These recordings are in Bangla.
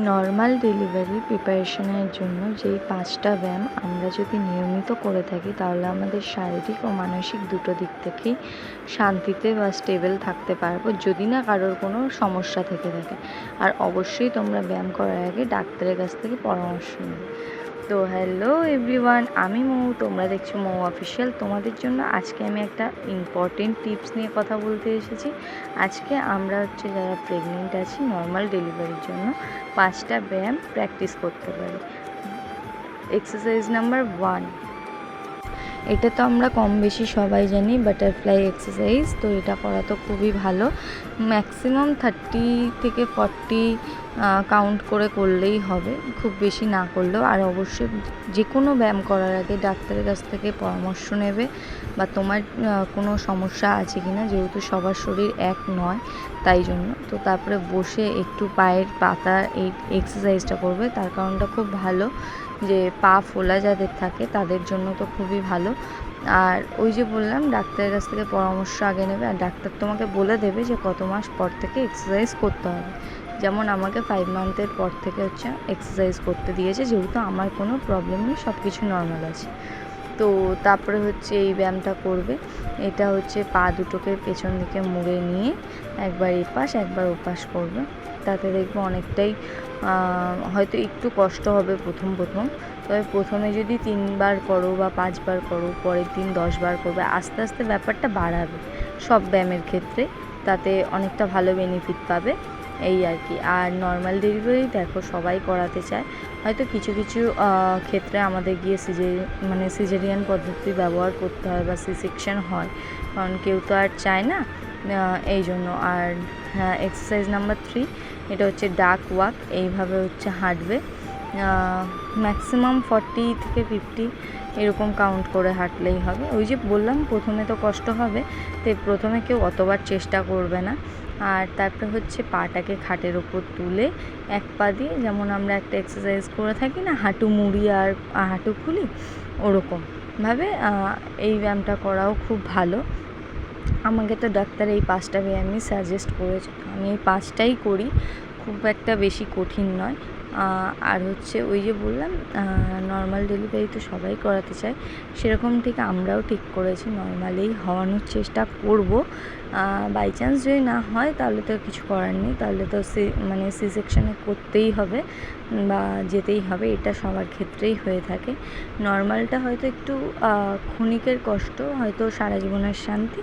নর্মাল ডেলিভারি প্রিপারেশনের জন্য যেই পাঁচটা ব্যায়াম আমরা যদি নিয়মিত করে থাকি, তাহলে আমাদের শারীরিক ও মানসিক দুটো দিক থেকেই শান্তিতে বা স্টেবল থাকতে পারব, যদি না কারোর কোনো সমস্যা থেকে থাকে। আর অবশ্যই তোমরা ব্যায়াম করার আগে ডাক্তারের কাছ থেকে পরামর্শ নেবে তো হ্যালো এভরিওয়ান আমি মৌ, তোমরা দেখছ মৌ অফিসিয়াল তোমাদের জন্য আজকে আমি একটা ইম্পর্টেন্ট টিপস নিয়ে কথা বলতে এসেছি। আজকে আমরা হচ্ছে যারা প্রেগনেন্ট আছি নর্মাল ডেলিভারির জন্য পাঁচটা ব্যায়াম প্র্যাকটিস করতে পারি। এক্সারসাইজ নাম্বার ওয়ান এটা তো আমরা কম বেশি সবাই জানি বাটারফ্লাই এক্সারসাইজ তো এটা করা তো খুবই ভালো। ম্যাক্সিমাম থার্টি থেকে ফর্টি কাউন্ট করে করলেই হবে, খুব বেশি না করলেও। আর অবশ্যই যে কোনো ব্যায়াম করার আগে ডাক্তারের কাছ থেকে পরামর্শ নেবে বা তোমার কোনো সমস্যা আছে কি না, যেহেতু সবার শরীর এক নয়, তাই জন্য। তো তারপরে বসে একটু পায়ের পাতা এই এক্সারসাইজটা করবে। তার কারণটা খুব ভালো যে পা ফোলা যাদের থাকে, তাদের জন্য তো খুবই ভালো। আর ওই যে বললাম, ডাক্তারের কাছ থেকে পরামর্শ আগে নেবে। আর ডাক্তার তোমাকে বলে দেবে যে কত মাস পর থেকে এক্সারসাইজ করতে হবে। যেমন আমাকে ফাইভ মান্থের পর থেকে হচ্ছে এক্সারসাইজ করতে দিয়েছে, যেহেতু আমার কোনো প্রবলেম নেই সব কিছু নর্মাল আছে। তো তারপরে হচ্ছে এই ব্যায়ামটা করবে, এটা হচ্ছে পা দুটোকে পেছন দিকে মুড়ে নিয়ে একবার এপাশ, একবার ওপাশ করবে। তাতে দেখবে অনেকটাই হয়তো একটু কষ্ট হবে প্রথম প্রথম। তবে প্রথমে যদি তিনবার করো বা পাঁচবার করো, পরের দিন দশবার করবে, আস্তে আস্তে ব্যাপারটা বাড়াবে সব ব্যায়ামের ক্ষেত্রে। তাতে অনেকটা ভালো বেনিফিট পাবে। এই আর কি। আর নর্মাল ডেলিভারি দেখো, সবাই করাতে চায়। হয়তো কিছু কিছু ক্ষেত্রে আমাদের গিয়ে সিজে মানে সিজেরিয়ান পদ্ধতি ব্যবহার করতে হয় বা সি সেকশন হয়। কারণ কেউ তো আর চায় না এই জন্য। আর এক্সারসাইজ নাম্বার থ্রি এটা হচ্ছে ডাক ওয়াক এইভাবে হচ্ছে হাঁটবে। ম্যাক্সিমাম ফর্টি থেকে ফিফটি এরকম কাউন্ট করে হাঁটলেই হবে। ওই যে বললাম, প্রথমে তো কষ্ট হবে, তো প্রথমে কেউ অতবার চেষ্টা করবে না। আর তারপরে হচ্ছে পাটাকে খাটের ওপর তুলে এক পা দিয়ে যেমন আমরা একটা এক্সারসাইজ করে থাকি না, হাঁটু মুড়ি আর হাঁটু খুলি ওরকমভাবে এই ব্যায়ামটা করাও খুব ভালো। আমাকে তো ডাক্তার এই পাঁচটা ব্যায়ামই সাজেস্ট করেছে। আমি এই পাঁচটাই করি, খুব একটা বেশি কঠিন নয়। আর হচ্ছে ওই যে বললাম নর্মাল ডেলিভারি তো সবাই করাতে চায়। সেরকম ঠিক আমরাও ঠিক করেছি নর্মালেই হওয়ানোর চেষ্টা করব। বাই চান্স যদি না হয় তাহলে তো কিছু করার নেই, তাহলে তো সি মানে সি সেকশানে করতেই হবে বা যেতেই হবে, এটা সবার ক্ষেত্রেই হয়ে থাকে। নর্মালটা হয়তো একটু ক্ষণিকের কষ্ট, হয়তো সারা জীবনের শান্তি,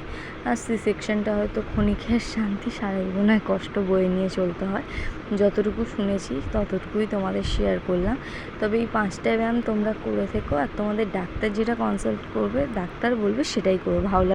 আর সি সেকশনটা হয়তো ক্ষণিকের শান্তি, সারা জীবনের কষ্ট বয়ে নিয়ে চলতে হয়। যতটুকু শুনেছি ততটুকুই তোমাদের শেয়ার করলাম। তবে এই পাঁচটা ব্যায়াম তোমরা করে থেকো আর তোমাদের ডাক্তার যেটা কনসাল্ট করবে, ডাক্তার বলবে সেটাই করো। ভালো